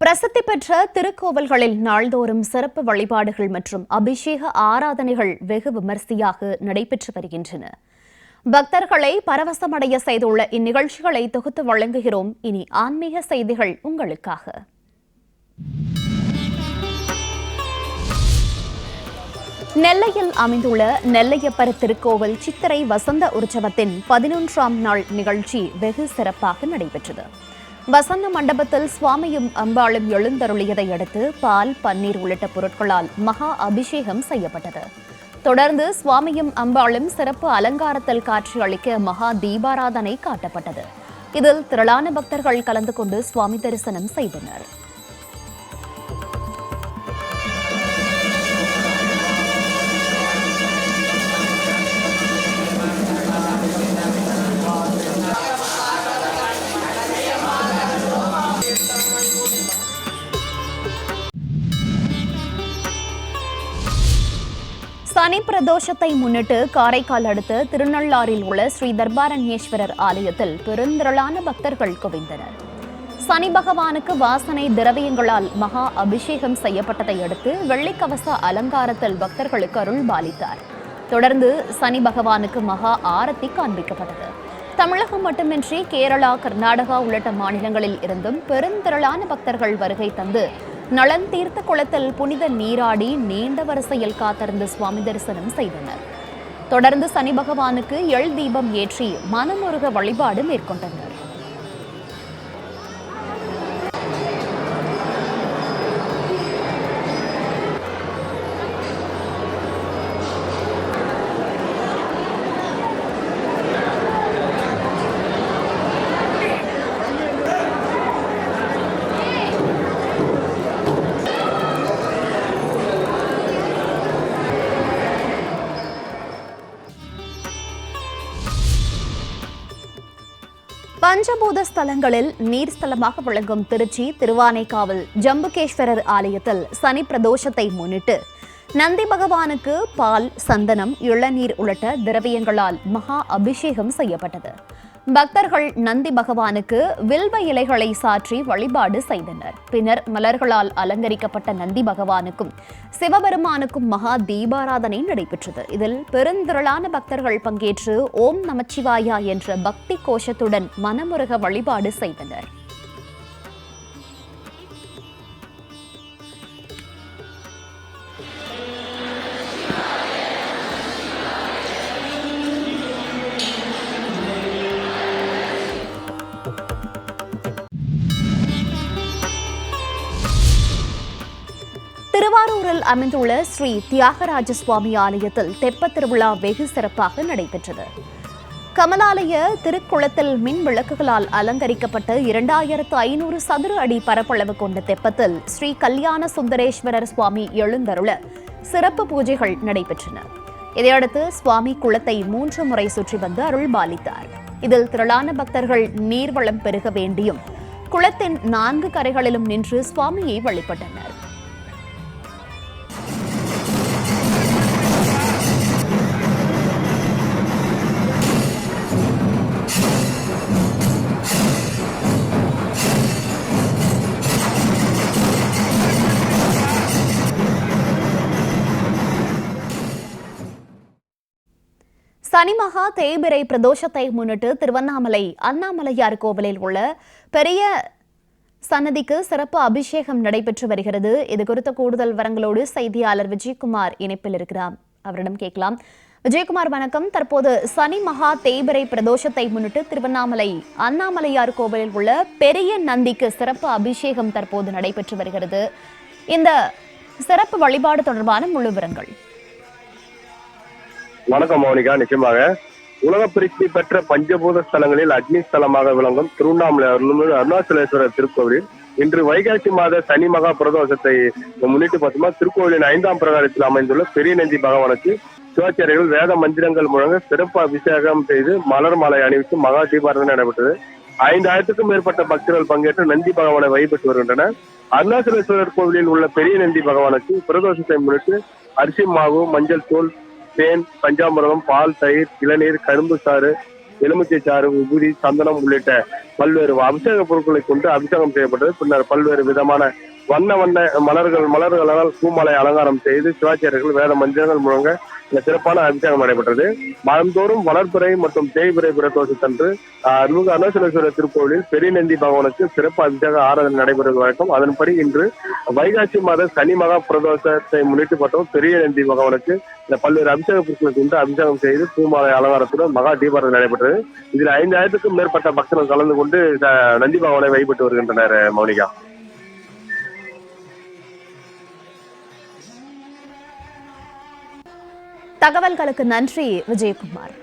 பிரசித்தி பெற்ற திருக்கோவில்களில் நாள்தோறும் சிறப்பு வழிபாடுகள் மற்றும் அபிஷேக ஆராதனைகள் வெகு விமரிசையாக நடைபெற்று வருகின்றன. பக்தர்களை பரவசமடைய செய்துள்ள இந்நிகழ்ச்சிகளை தொகுத்து வழங்குகிறோம். இனி ஆன்மீக செய்திகள் உங்களுக்காக. நெல்லையில் அமைந்துள்ள நெல்லையப்பர் திருக்கோவில் சித்திரை வசந்த உற்சவத்தின் பதினொன்றாம் நாள் நிகழ்ச்சி வெகு சிறப்பாக நடைபெற்றது. வசந்த மண்டபத்தில் சுவாமியும் அம்பாளும் எழுந்தருளியதை அடுத்து பால் பன்னீர் உள்ளிட்ட பொருட்களால் மகா அபிஷேகம் செய்யப்பட்டது. தொடர்ந்து சுவாமியும் அம்பாளும் சிறப்பு அலங்காரத்தில் காட்சியளிக்க மகா தீபாராதனை காட்டப்பட்டது. இதில் திரளான பக்தர்கள் கலந்து கொண்டு சுவாமி தரிசனம் செய்தனர். சனி பிரதோஷத்தை முன்னிட்டு காரைக்கால் அடுத்த திருநள்ளாறில் உள்ள ஸ்ரீ தர்பாரண்யேஸ்வரர் ஆலயத்தில் பெருந்திரளான பக்தர்கள் குவிந்தனர். சனி பகவானுக்கு வாசனை திரவியங்களால் மகா அபிஷேகம் செய்யப்பட்டதை அடுத்து வெள்ளிக்கவச அலங்காரத்தில் பக்தர்களுக்கு அருள் பாலித்தார். தொடர்ந்து சனி பகவானுக்கு மகா ஆரத்தி காண்பிக்கப்பட்டது. தமிழகம் மட்டுமின்றி கேரளா கர்நாடகா உள்ளிட்ட மாநிலங்களில் இருந்தும் பெருந்திரளான பக்தர்கள் வருகை தந்து நலன் தீர்த்த குளத்தில் புனித நீராடி நீண்ட வரிசையில் காத்திருந்து சுவாமி தரிசனம் செய்தனர். தொடர்ந்து சனி பகவானுக்கு எள் தீபம் ஏற்றி மனமுருக வழிபாடு மேற்கொண்டனர். பஞ்சபூத ஸ்தலங்களில் நீர் ஸ்தலமாக விளங்கும் திருச்சி திருவானைக்காவல் ஜம்புகேஸ்வரர் ஆலயத்தில் சனி பிரதோஷத்தை முன்னிட்டு நந்தி பகவானுக்கு பால் சந்தனம் இளநீர் உள்ளிட்ட திரவியங்களால் மகா அபிஷேகம் செய்யப்பட்டது. பக்தர்கள் நந்தி பகவானுக்கு வில்வ இலைகளை சாற்றி வழிபாடு செய்தனர். பின்னர் மலர்களால் அலங்கரிக்கப்பட்ட நந்தி பகவானுக்கும் சிவபெருமானுக்கும் மகா தீபாராதனை நடைபெற்றது. இதில் பெருந்திரளான பக்தர்கள் பங்கேற்று ஓம் நமச்சிவாயா என்ற பக்தி கோஷத்துடன் மனமுருக வழிபாடு செய்தனர். திருவாரூரில் அமைந்துள்ள ஸ்ரீ தியாகராஜ சுவாமி ஆலயத்தில் தெப்பத் திருவிழா வெகு சிறப்பாக நடைபெற்றது. கமலாலய திருக்குளத்தில் மின் விளக்குகளால் அலங்கரிக்கப்பட்ட இரண்டாயிரத்து ஐநூறு சதுர அடி பரப்பளவு கொண்ட தெப்பத்தில் ஸ்ரீ கல்யாண சுந்தரேஸ்வரர் சுவாமி எழுந்தருள சிறப்பு பூஜைகள் நடைபெற்றன. இதையடுத்து சுவாமி குளத்தை மூன்று முறை சுற்றி வந்து அருள் பாலித்தார் இதில் திரளான பக்தர்கள் நீர்வளம் பெருக வேண்டியும் குளத்தின் நான்கு கரைகளிலும் நின்று சுவாமியை வழிபட்டனர். சனிமகா தேய்பிரை பிரதோஷத்தை முன்னிட்டு திருவண்ணாமலை அண்ணாமலையார் கோவிலில் உள்ள பெரிய சன்னதிக்கு சிறப்பு அபிஷேகம் நடைபெற்று வருகிறது. இது குறித்த கூடுதல் விவரங்களோடு செய்தியாளர் விஜயகுமார் இணைப்பில் இருக்கிறார். அவரிடம் கேட்கலாம். விஜயகுமார் வணக்கம். தற்போது சனி மகா தேய்பிரை பிரதோஷத்தை முன்னிட்டு திருவண்ணாமலை அண்ணாமலையார் கோவிலில் உள்ள பெரிய நந்திக்கு சிறப்பு அபிஷேகம் தற்போது நடைபெற்று வருகிறது. இந்த சிறப்பு வழிபாடு தொடர்பான முழு விவரங்கள். வணக்கம் மௌனிகா நிச்சயமாக. உலக பிரசித்தி பெற்ற பஞ்சபூத ஸ்தலங்களில் அக்னி ஸ்தலமாக விளங்கும் திருவண்ணாமலை அருள்மிகு அருணாச்சலேஸ்வரர் திருக்கோவிலில் இன்று வைகாசி மாத சனி மகா பிரதோஷத்தை முன்னிட்டு பார்த்தோம்னா திருக்கோவிலின் ஐந்தாம் பிரகாரத்தில் அமைந்துள்ள பெரிய நந்தி பகவானுக்கு சிவாச்சாரியர்கள் வேத மந்திரங்கள் முழங்க சிறப்பு அபிஷேகம் செய்து மலர் மாலை அணிவித்து மகா தீபாரணம் நடைபெற்றது. ஐந்தாயிரத்துக்கும் மேற்பட்ட பக்தர்கள் பங்கேற்று நந்தி பகவானை வழிபட்டு வருகின்றனர். அருணாச்சலேஸ்வரர் கோவிலில் உள்ள பெரிய நந்தி பகவானுக்கு பிரதோஷத்தை முன்னிட்டு அரிசி மாவு மஞ்சள் தூள் தேன் பஞ்சாமிரதம் பால் தயிர் இளநீர் கரும்பு சாறு எலுமிச்சை சாறு உபுதி சந்தனம் உள்ளிட்ட பல்வேறு அபிஷேக பொருட்களை கொண்டு அபிஷேகம் செய்யப்பட்டது. பின்னர் பல்வேறு விதமான வண்ண வண்ண மலர்கள் மலர்களால் பூமாலை அலங்காரம் செய்து சிவாச்சாரியர்கள் வேத மஞ்சள்கள் முழங்க இந்த சிறப்பான அபிஷேகம் நடைபெற்றது. மாதந்தோறும் வளர்பிறை மற்றும் தேய்பிறை பிரதோஷத்தன்று அருள்மிகு அருணாச்சலேஸ்வரர் திருக்கோவிலில் பெரிய நந்தி பகவானுக்கு சிறப்பு அபிஷேக ஆராதனை நடைபெறுவது வழக்கம். அதன்படி இன்று வைகாசி மாத சனி மகா பிரதோஷத்தை முன்னிட்டு பட்டம் பெரிய நந்தி பகவானுக்கு இந்த பல்வேறு அபிஷேக பொருட்களை கொண்டு அபிஷேகம் செய்து பூமாலை அலங்காரத்துடன் மகா தீபாரதனை நடைபெற்றது. இதில் ஐந்தாயிரத்துக்கும் மேற்பட்ட பக்தர்கள் கலந்து கொண்டு நந்தி பகவானை வழிபட்டு வருகின்றனர் மௌனிகா. தகவல்களுக்கு நன்றி விஜயகுமார்.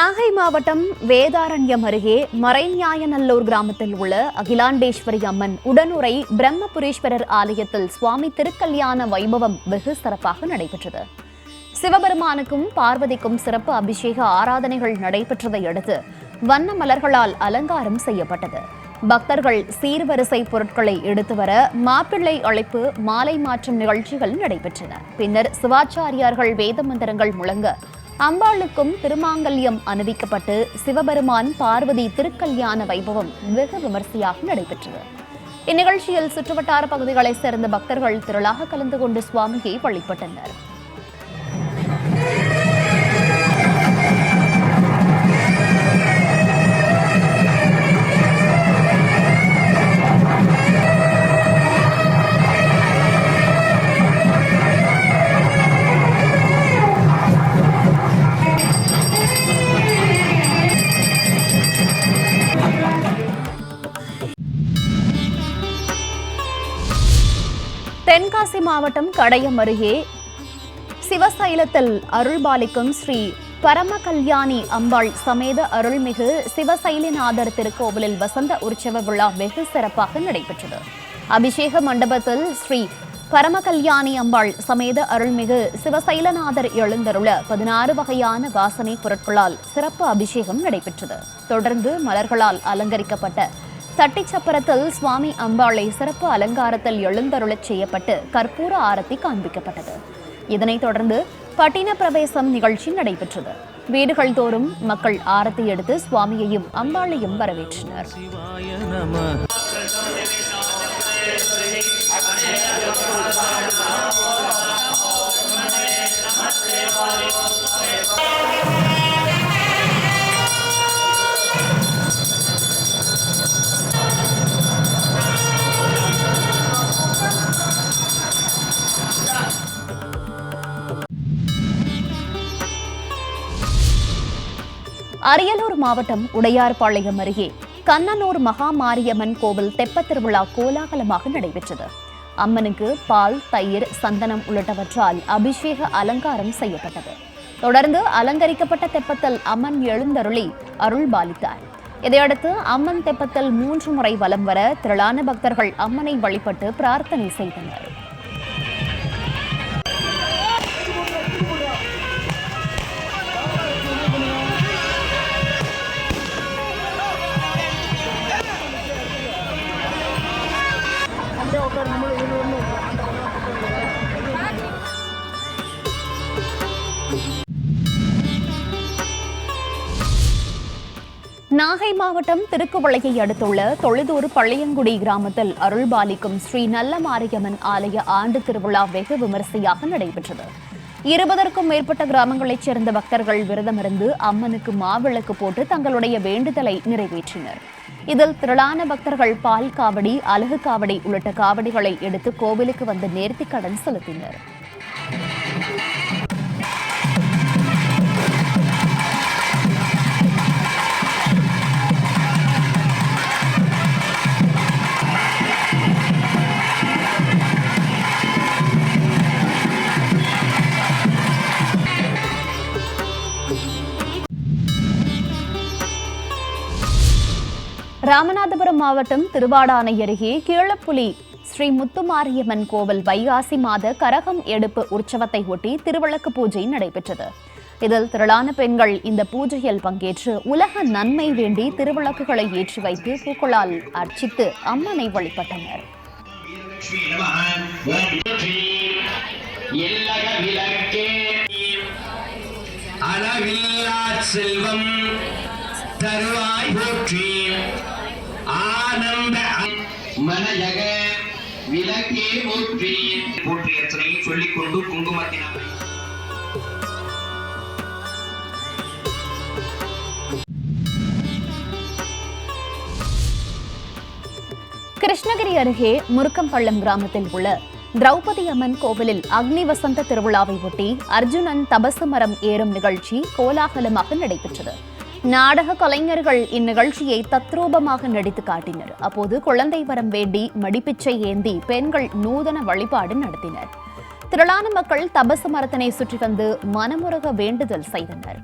நாகை மாவட்டம் வேதாரண்யம் அருகே மறைஞாயநல்லூர் கிராமத்தில் உள்ள அகிலாண்டேஸ்வரி அம்மன் உடனுரை பிரம்மபுரீஸ்வரர் ஆலயத்தில் சுவாமி திருக்கல்யாண வைபவம் வெகு சிறப்பாக நடைபெற்றது. சிவபெருமானுக்கும் பார்வதிக்கும் சிறப்பு அபிஷேக ஆராதனைகள் நடைபெற்றதை அடுத்து வண்ண மலர்களால் அலங்காரம் செய்யப்பட்டது. பக்தர்கள் சீர்வரிசை பொருட்களை எடுத்து வர மாப்பிள்ளை அழைப்பு மாலை மாற்றும் நிகழ்ச்சிகள் நடைபெற்றன. பின்னர் சிவாச்சாரியார்கள் வேத மந்திரங்கள் முழங்க அம்பாளுக்கும் திருமாங்கல்யம் அணிவிக்கப்பட்டு சிவபெருமான் பார்வதி திருக்கல்யாண வைபவம் வெகு விமர்சையாக நடைபெற்றது. இந்நிகழ்ச்சியில் சுற்றுவட்டார பகுதிகளைச் சேர்ந்த பக்தர்கள் திரளாக கலந்து கொண்டு சுவாமியை வழிபட்டனர். மாவட்டம் கடையம் அருகே சிவசைலத்தில் அருள்பாலிக்கும் ஸ்ரீ பரம கல்யாணி அம்பாள் சமேத அருள்மிகு சிவசைலிநாதர் திருக்கோவிலில் வசந்த உற்சவ விழா வெகு சிறப்பாக நடைபெற்றது. அபிஷேக மண்டபத்தில் ஸ்ரீ பரம கல்யாணி அம்பாள் சமேத அருள்மிகு சிவசைலநாதர் எழுந்தருள பதினாறு வகையான வாசனை பொருட்களால் சிறப்பு அபிஷேகம் நடைபெற்றது. தொடர்ந்து மலர்களால் அலங்கரிக்கப்பட்ட சட்டிச்சப்பரத்தில் சுவாமி அம்பாளை சிறப்பு அலங்காரத்தில் எழுந்தருளச் செய்யப்பட்டு கற்பூர ஆரத்தி காண்பிக்கப்பட்டது இதனைத் தொடர்ந்து பட்டின பிரவேசம் நிகழ்ச்சி நடைபெற்றது வீடுகள் தோறும் மக்கள் ஆரத்தி எடுத்து சுவாமியையும் அம்பாளையும் வரவேற்றனர் Thank you. அரியலூர் மாவட்டம் உடையார்பாளையம் அருகே கண்ணனூர் மகா மாரியம்மன் கோவில் தெப்பத் திருவிழா கோலாகலமாக நடைபெற்றது. அம்மனுக்கு பால் தயிர் சந்தனம் உள்ளிட்டவற்றால் அபிஷேக அலங்காரம் செய்யப்பட்டது. தொடர்ந்து அலங்கரிக்கப்பட்ட தெப்பத்தில் அம்மன் எழுந்தருளி அருள் பாலித்தார். இதையடுத்து அம்மன் தெப்பத்தில் மூன்று முறை வலம் வர திரளான பக்தர்கள் அம்மனை வழிபட்டு பிரார்த்தனை செய்தனர். நாகை மாவட்டம் திருக்குவளையை அடுத்துள்ள தொழுதூர் பள்ளியங்குடி கிராமத்தில் அருள்பாலிக்கும் ஸ்ரீ நல்ல மாரியம்மன் ஆலய ஆண்டு திருவிழா வெகு விமரிசையாக நடைபெற்றது. இருபதற்கும் மேற்பட்ட கிராமங்களைச் சேர்ந்த பக்தர்கள் விரதமிருந்து அம்மனுக்கு மாவிளக்கு போட்டு தங்களுடைய வேண்டுதலை நிறைவேற்றினர். இதில் திரளான பக்தர்கள் பால் காவடி அழகு காவடி உள்ளிட்ட காவடிகளை எடுத்து கோவிலுக்கு வந்து நேர்த்திக் கடன் செலுத்தினர். ராமநாதபுரம் மாவட்டம் திருவாடானை அருகே கீழப்புலி ஸ்ரீ முத்துமாரியம்மன் கோவில் வைகாசி மாத கரகம் எடுப்பு உற்சவத்தை ஒட்டி திருவிளக்கு பூஜை நடைபெற்றது. இதில் திரளான பெண்கள் இந்த பூஜையில் பங்கேற்று உலக நன்மை வேண்டி திருவிளக்குகளை ஏற்றி வைத்து பூக்களால் அர்ச்சித்து அம்மனை வழிபட்டனர். செல்வம் தருவாய் போற்றி. ஆனந்த மனஜக விளக்கே போற்றி போற்றி எத்தனை சொல்லிக்கொண்டு குங்குமத்தினால். கிருஷ்ணகிரி அருகே முருக்கம்பள்ளம் கிராமத்தில் உள்ள திரௌபதி அம்மன் கோவிலில் அக்னி வசந்த திருவிழாவை ஒட்டி அர்ஜுனன் தபசு மரம் ஏறும் நிகழ்ச்சி கோலாகலமாக நடைபெற்றது. நாடக கலைஞர்கள் இந்நிகழ்ச்சியை தத்ரூபமாக நடித்து காட்டினர். அப்போது குழந்தை வரம் வேண்டி மடிப்பிச்சை ஏந்தி பெண்கள் நூதன வழிபாடு நடத்தினர். திரளான மக்கள் தபசு மரத்தினை சுற்றி வந்து மனமுருக வேண்டுதல் செய்தனர்.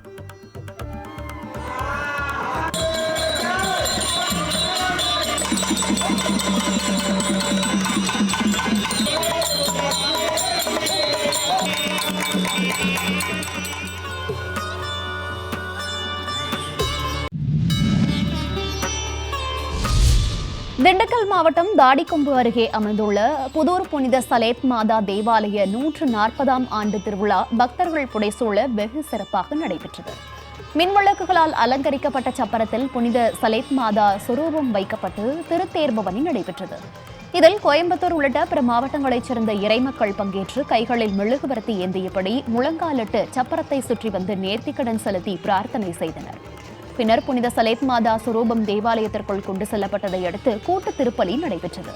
திண்டுக்கல் மாவட்டம் தாடிக்கொம்பு அருகே அமைந்துள்ள புதூர் புனித சலேத் மாதா தேவாலய நூற்று நாற்பதாம் ஆண்டு திருவிழா பக்தர்கள் புடைசூழ வெகு சிறப்பாக நடைபெற்றது. மின்விளக்குகளால் அலங்கரிக்கப்பட்ட சப்பரத்தில் புனித சலேத் மாதா சுரூபம் வைக்கப்பட்டு திருத்தேர்பவனி நடைபெற்றது. இதில் கோயம்புத்தூர் உள்ளிட்ட பிற மாவட்டங்களைச் சேர்ந்த இறைமக்கள் பங்கேற்று கைகளில் மெழுகுவர்த்தி ஏந்தியபடி முழங்காலிட்டு சப்பரத்தை சுற்றி வந்து நேர்த்திக்கடன் செலுத்தி பிரார்த்தனை செய்தனர். பின்னர் புனித சலேத் மாதா சுரூபம் தேவாலயத்திற்குள் கொண்டு செல்லப்பட்டதை அடுத்து கூட்டு திருப்பலி நடைபெற்றது.